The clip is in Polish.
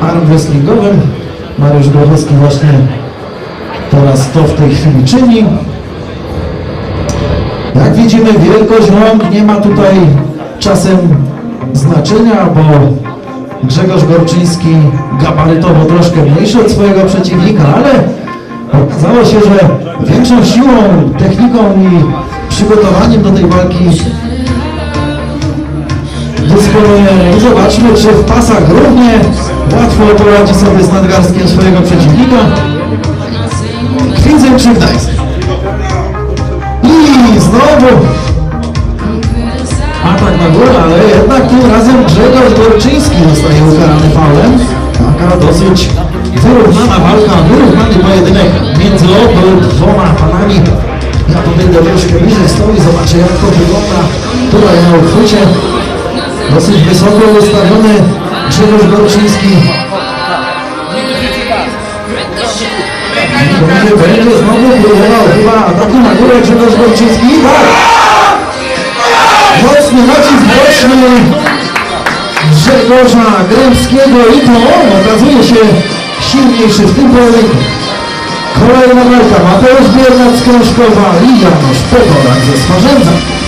arm. Mariusz Grochowski właśnie teraz to w tej chwili czyni. Jak widzimy, wielkość rąk nie ma tutaj czasem znaczenia, bo Grzegorz Gorczyński gabarytowo troszkę mniejszy od swojego przeciwnika, ale okazało się, że większą siłą, techniką i przygotowaniem do tej walki dysponuje. I zobaczmy, czy w pasach równie łatwo poradzi sobie z nadgarstkiem swojego przeciwnika. Kwidzyń czy Gdańsk? I znowu atak na górę, ale jednak tym razem Grzegorz Gorczyński zostaje ukarany faulem. Taka dosyć wyrównana walka, wyrównany pojedynek między obydwoma panami. Ja podejdę troszkę bliżej stołu i zobaczę jak to wygląda tutaj na uchwycie. Dosyć wysoko ustawiony Grzegorz Gorczyński. Będzie, będzie znowu próbował chyba ataku na górę Grzegorz Gorczyński. Tak! Mocny nacisk boczny Grzegorza Grębskiego i to on okazuje się silniejszy w tym pojedynku. Kolejna walka Mateusz Biernat z Krążkowa i Janusz Pogorak ze Swarzędza.